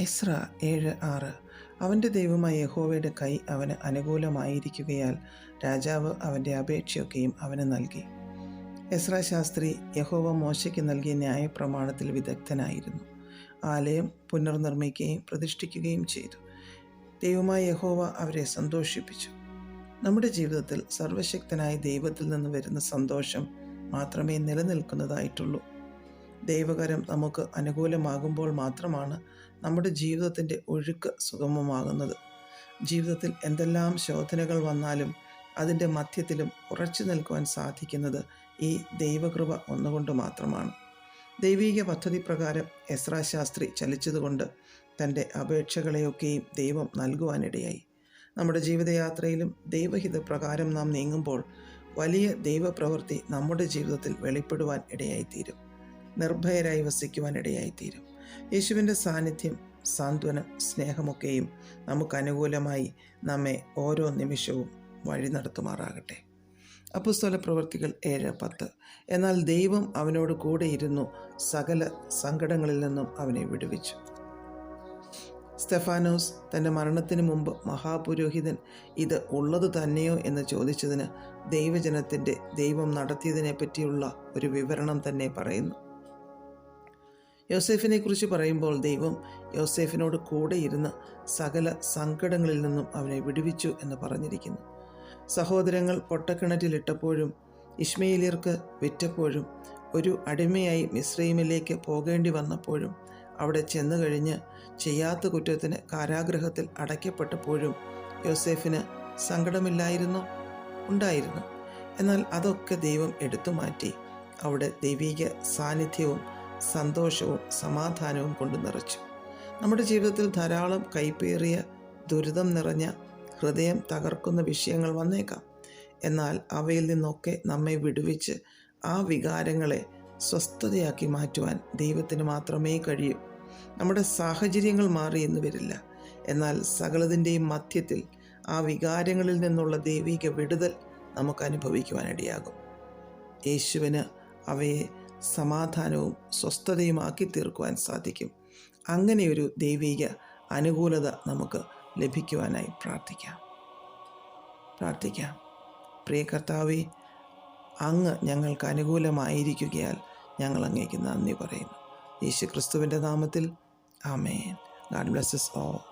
എസ്ര ഏഴ് ആറ്. അവന്റെ ദൈവമായ യഹോവയുടെ കൈ അവന് അനുകൂലമായിരിക്കുകയാൽ രാജാവ് അവന്റെ അപേക്ഷയൊക്കെയും അവന് നൽകി. എസ്ര ശാസ്ത്രി യഹോവ മോശയ്ക്ക് നൽകിയ ന്യായപ്രമാണത്തിൽ വിദഗ്ധനായിരുന്നു. ആലയം പുനർനിർമ്മിക്കുകയും പ്രതിഷ്ഠിക്കുകയും ചെയ്തു. ദൈവമായ യഹോവ അവരെ സന്തോഷിപ്പിച്ചു. നമ്മുടെ ജീവിതത്തിൽ സർവശക്തനായ ദൈവത്തിൽ നിന്ന് വരുന്ന സന്തോഷം മാത്രമേ നിലനിൽക്കുന്നതായിട്ടുള്ളൂ. ദൈവകരം നമുക്ക് അനുകൂലമാകുമ്പോൾ മാത്രമാണ് നമ്മുടെ ജീവിതത്തിന്റെ ഒഴുക്ക് സുഗമമാകുന്നത്. ജീവിതത്തിൽ എന്തെല്ലാം ശോധനകൾ വന്നാലും അതിന്റെ മധ്യത്തിലും ഉറച്ചു നിൽക്കുവാൻ സാധിക്കുന്നത് ഈ ദൈവകൃപ ഒന്നുകൊണ്ട് മാത്രമാണ്. ദൈവീക പദ്ധതി പ്രകാരം എസ്രാ ശാസ്ത്രി ചലിച്ചതുകൊണ്ട് തന്റെ അപേക്ഷകളെയൊക്കെയും ദൈവം നൽകുവാനിടയായി. നമ്മുടെ ജീവിതയാത്രയിലും ദൈവഹിത പ്രകാരം നാം നീങ്ങുമ്പോൾ വലിയ ദൈവപ്രവൃത്തി നമ്മുടെ ജീവിതത്തിൽ വെളിപ്പെടുവാൻ ഇടയായിത്തീരും. നിർഭയരായി വസിക്കുവാനിടയായിത്തീരും. യേശുവിന്റെ സാന്നിധ്യം സാന്ത്വനം സ്നേഹമൊക്കെയും നമുക്ക് അനുകൂലമായി നമ്മെ ഓരോ നിമിഷവും വഴി നടത്തുമാറാകട്ടെ. അപ്പുസ്തല പ്രവൃത്തികൾ ഏഴ് പത്ത്. എന്നാൽ ദൈവം അവനോട് കൂടെയിരുന്നു സകല സങ്കടങ്ങളിൽ നിന്നും അവനെ വിടുവിച്ചു. സ്തെഫാനോസ് തന്റെ മരണത്തിന് മുമ്പ് മഹാപുരോഹിതൻ ഇത് ഉള്ളത് തന്നെയോ എന്ന് ചോദിച്ചതിന് ദൈവജനത്തിന്റെ ദൈവം നടത്തിയതിനെ പറ്റിയുള്ള ഒരു വിവരണം തന്നെ പറയുന്നു. യോസേഫിനെ കുറിച്ച് പറയുമ്പോൾ ദൈവം യോസേഫിനോട് കൂടെ ഇരുന്ന് സകല സങ്കടങ്ങളിൽ നിന്നും അവനെ വിടുവിച്ചു എന്ന് പറഞ്ഞിരിക്കുന്നു. സഹോദരങ്ങൾ പൊട്ടക്കിണറ്റിലിട്ടപ്പോഴും ഇഷ്മയിലിർക്ക് വിറ്റപ്പോഴും ഒരു അടിമയായി മിശ്രൈമിലേക്ക് പോകേണ്ടി വന്നപ്പോഴും അവിടെ ചെന്നു കഴിഞ്ഞ് ചെയ്യാത്ത കുറ്റത്തിന് കാരാഗ്രഹത്തിൽ അടയ്ക്കപ്പെട്ടപ്പോഴും യോസേഫിന് സങ്കടമില്ലായിരുന്നു ഉണ്ടായിരുന്നു. എന്നാൽ അതൊക്കെ ദൈവം എടുത്തു മാറ്റി. അവിടെ ദൈവീക സാന്നിധ്യവും സന്തോഷവും സമാധാനവും കൊണ്ട് നിറച്ചു. നമ്മുടെ ജീവിതത്തിൽ ധാരാളം കൈപ്പേറിയ ദുരിതം നിറഞ്ഞ ഹൃദയം തകർക്കുന്ന വിഷയങ്ങൾ വന്നേക്കാം. എന്നാൽ അവയിൽ നിന്നൊക്കെ നമ്മെ വിടുവിച്ച് ആ വികാരങ്ങളെ സ്വസ്ഥതയാക്കി മാറ്റുവാൻ ദൈവത്തിന് മാത്രമേ കഴിയൂ. നമ്മുടെ സാഹചര്യങ്ങൾ മാറി എന്ന് വരില്ല. എന്നാൽ സകലതിന്റെയും മധ്യത്തിൽ ആ വികാരങ്ങളിൽ നിന്നുള്ള ദൈവിക വിടുതൽ നമുക്ക് അനുഭവിക്കുവാനിടയാകും യേശുവിന് അവയെ സമാധാനവും സ്വസ്ഥതയുമാക്കി തീർക്കുവാൻ സാധിക്കും. അങ്ങനെയൊരു ദൈവിക അനുകൂലത നമുക്ക് ലഭിക്കുവാനായി പ്രാർത്ഥിക്കാം. പ്രാർത്ഥിക്കാം. പ്രിയ അങ്ങ് ഞങ്ങൾക്ക് അനുകൂലമായിരിക്കുകയാൽ ഞങ്ങൾ അങ്ങേക്ക് നന്ദി പറയുന്നു. യേശു ക്രിസ്തുവിന്റെ നാമത്തിൽ. ആമേൻ. God blesses all.